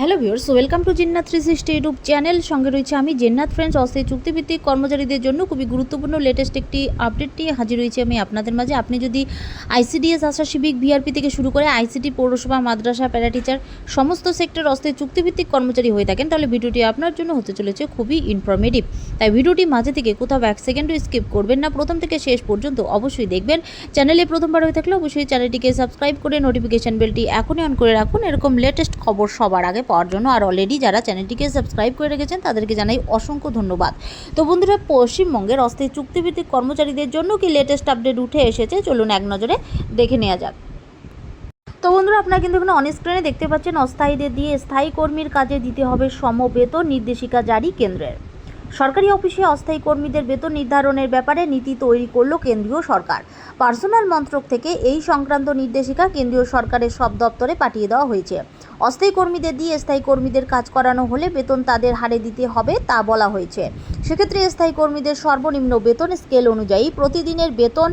Hello viewers welcome to Jinnat three sixty YouTube channel সঙ্গে রয়েছে আমি জিন্নাত ফ্রেন্ডস অস্থায়ী চুক্তিভিত্তিক কর্মচারীদের জন্য খুবই গুরুত্বপূর্ণ লেটেস্ট একটি আপডেট নিয়ে হাজির হয়েছি আমি আপনাদের মাঝে। আপনি যদি আইসিডিএস আশা সিভিক ভিআরপি থেকে শুরু করে আইসিটি পৌরসভা, মাদ্রাসা প্যারা টিচার সমস্ত সেক্টর অস্থায়ী চুক্তিভিত্তিক কর্মচারী হয়ে থাকেন, তাহলে ভিডিওটি আপনার জন্য হতে চলেছে খুবই ইনফরমেটিভ তাই ভিডিওটি মাঝে থেকে কোথাও এক সেকেন্ডও স্কিপ করবেন না। প্রথম থেকে শেষ পর্যন্ত অবশ্যই দেখবেন। চ্যানেলে প্রথমবার হয়ে থাকলে অবশ্যই চ্যানেলটিকে সাবস্ক্রাইব করে নোটিফিকেশন বেলটি এখনই অন করে রাখুন। এরকম লেটেস্ট খবর সবার আগে পাওয়ার জন্য আর অলরেডি যারা চ্যানেলটিকে সাবস্ক্রাইব করে রেখেছেন, তাদেরকে জানাই অসংখ্য ধন্যবাদ। তো বন্ধুরা, পশ্চিমবঙ্গের অস্থায়ী চুক্তিভিত্তিক কর্মচারীদের জন্য কি লেটেস্ট আপডেট উঠে এসেছে? চলুন এক নজরে দেখে নেওয়া যাক। তো বন্ধুরা, আপনারা কিন্তু এখানে অন স্ক্রিনে দেখতে পাচ্ছেন, অস্থায়ীদের দিয়ে স্থায়ী কর্মীর কাজে দিতে হবে সমবেতন নির্দেশিকা জারি কেন্দ্রের। সরকারি অফিসে অস্থায়ী কর্মীদের বেতন নির্ধারণের ব্যাপারে নীতি তৈরি করল কেন্দ্রীয় সরকার। পার্সোনাল মন্ত্রক থেকে এই সংক্রান্ত নির্দেশিকা কেন্দ্রীয় সরকারের সব দপ্তরে পাঠিয়ে দেওয়া হয়েছে। অস্থায়ী কর্মীদের দিয়ে স্থায়ী কর্মীদের কাজ করানো হলে বেতন তাদের হারে দিতে হবে, তা বলা হয়েছে। সেক্ষেত্রে স্থায়ী কর্মীদের সর্বনিম্ন বেতন স্কেল অনুযায়ী প্রতিদিনের বেতন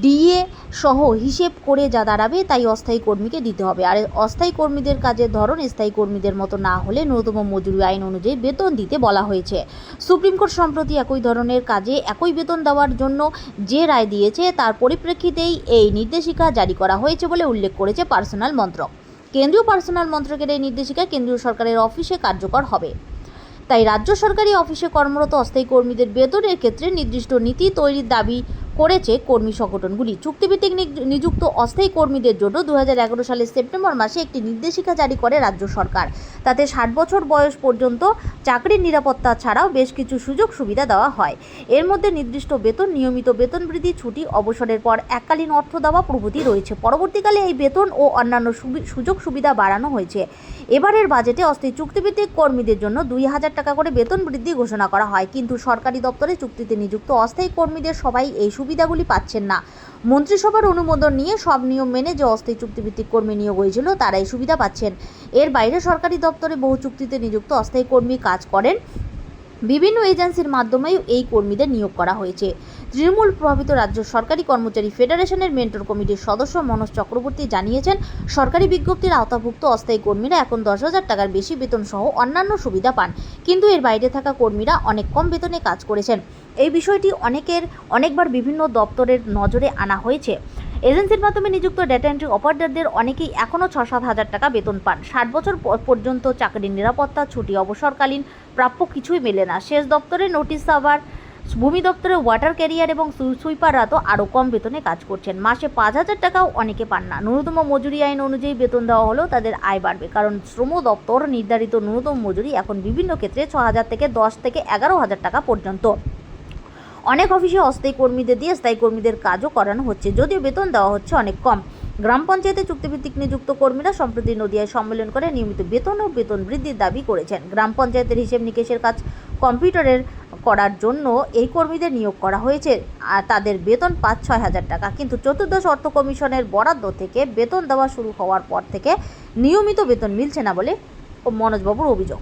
ডিএ সহ হিসেব করে যা দাঁড়াবে তাই অস্থায়ী কর্মীকে দিতে হবে। আর অস্থায়ী কর্মীদের কাজের ধরন স্থায়ী কর্মীদের মতো না হলে ন্যূনতম মজুরি আইন অনুযায়ী বেতন দিতে বলা হয়েছে। সুপ্রিম কোর্ট সম্প্রতি একই ধরনের কাজে একই বেতন দেওয়ার জন্য যে রায় দিয়েছে তার পরিপ্রেক্ষিতেই এই নির্দেশিকা জারি করা হয়েছে বলে উল্লেখ করেছে পার্সোনাল মন্ত্রক। কেন্দ্রীয় পার্সোনাল মন্ত্রকের এই নির্দেশিকা কেন্দ্রীয় সরকারের অফিসে কার্যকর হবে। তাই রাজ্য সরকারি অফিসে কর্মরত অস্থায়ী কর্মীদের বেতনের ক্ষেত্রে নির্দিষ্ট নীতি তৈরির দাবি করেছে কর্মী সংগঠনগুলি। চুক্তিভিত্তিক নিযুক্ত অস্থায়ী কর্মীদের জন্য দু হাজার এগারো সালের সেপ্টেম্বর মাসে একটি নির্দেশিকা জারি করে রাজ্য সরকার। তাতে ষাট বছর বয়স পর্যন্ত চাকরির নিরাপত্তা ছাড়াও বেশ কিছু সুযোগ সুবিধা দেওয়া হয়। এর মধ্যে নির্দিষ্ট বেতন, নিয়মিত বেতন বৃদ্ধি, ছুটি, অবসরের পর এককালীন অর্থ দেওয়া প্রভৃতি রয়েছে। পরবর্তীকালে এই বেতন ও অন্যান্য সুযোগ সুবিধা বাড়ানো হয়েছে। এবারের বাজেটে অস্থায়ী চুক্তিভিত্তিক কর্মীদের জন্য দুই হাজার টাকা করে বেতন বৃদ্ধি ঘোষণা করা হয়। কিন্তু সরকারি দপ্তরে চুক্তিতে নিযুক্ত অস্থায়ী কর্মীদের সবাই এই সুবিধাগুলি পাচ্ছেন না। মন্ত্রিসভার অনুমোদন নিয়ে সব নিয়ম মেনে যে অস্থায়ী চুক্তিভিত্তিক কর্মী নিয়োগ হয়েছিল, তারাই সুবিধা পাচ্ছেন। এর বাইরে সরকারি দপ্তরে বহু চুক্তিতে নিযুক্ত অস্থায়ী কর্মী কাজ করেন। বিভিন্ন এজেন্সির মাধ্যমেও এই কর্মীদের নিয়োগ করা হয়েছে। তৃণমূল প্রভাবিত রাজ্য সরকারি কর্মচারী ফেডারেশনের মেন্টর কমিটির সদস্য মনোজ চক্রবর্তী জানিয়েছেন, সরকারি বিজ্ঞপ্তির আওতাভুক্ত অস্থায়ী কর্মীরা এখন দশ হাজার টাকার বেশি বেতন সহ অন্যান্য সুবিধা পান। কিন্তু এর বাইরে থাকা কর্মীরা অনেক কম বেতনে কাজ করেছেন। এই বিষয়টি অনেকের, অনেকবার বিভিন্ন দপ্তরের নজরে আনা হয়েছে। এজেন্সির মাধ্যমে নিযুক্ত ডেটা এন্ট্রি অপারেটরদের অনেকেই এখনও ছ সাত হাজার টাকা বেতন পান। ষাট বছর পর্যন্ত চাকরির নিরাপত্তা, ছুটি অবসরকালীন, প্রাপ্য কিছুই মেলে না। শেষ দপ্তরে নোটিশ আবার ভূমি দপ্তরে ওয়াটার ক্যারিয়ার এবং সুইপাররা তো আরও কম বেতনে কাজ করছেন। মাসে পাঁচ হাজার টাকাও অনেকে পান না। ন্যূনতম মজুরি আইন অনুযায়ী বেতন দেওয়া হলেও তাদের আয় বাড়বে, কারণ শ্রম দপ্তর নির্ধারিত ন্যূনতম মজুরি এখন বিভিন্ন ক্ষেত্রে ছ হাজার থেকে দশ থেকে এগারো হাজার টাকা পর্যন্ত। অনেক অফিসে অস্থায়ী কর্মীদের দিয়ে স্থায়ী কর্মীদের কাজও করানো হচ্ছে, যদিও বেতন দেওয়া হচ্ছে অনেক কম। গ্রাম পঞ্চায়েতে চুক্তিভিত্তিক নিযুক্ত কর্মীরা সম্প্রতি নদিয়ায় সম্মেলন করে নিয়মিত বেতন ও বেতন বৃদ্ধির দাবি করেছেন। গ্রাম পঞ্চায়েতের হিসেব নিকেশের কাজ কম্পিউটারের করার জন্য এই কর্মীদের নিয়োগ করা হয়েছে, আর তাদের বেতন পাঁচ ছয় হাজার টাকা। কিন্তু চতুর্দশ অর্থ কমিশনের বরাদ্দ থেকে বেতন দেওয়া শুরু হওয়ার পর থেকে নিয়মিত বেতন মিলছে না বলে মনোজবাবুর অভিযোগ।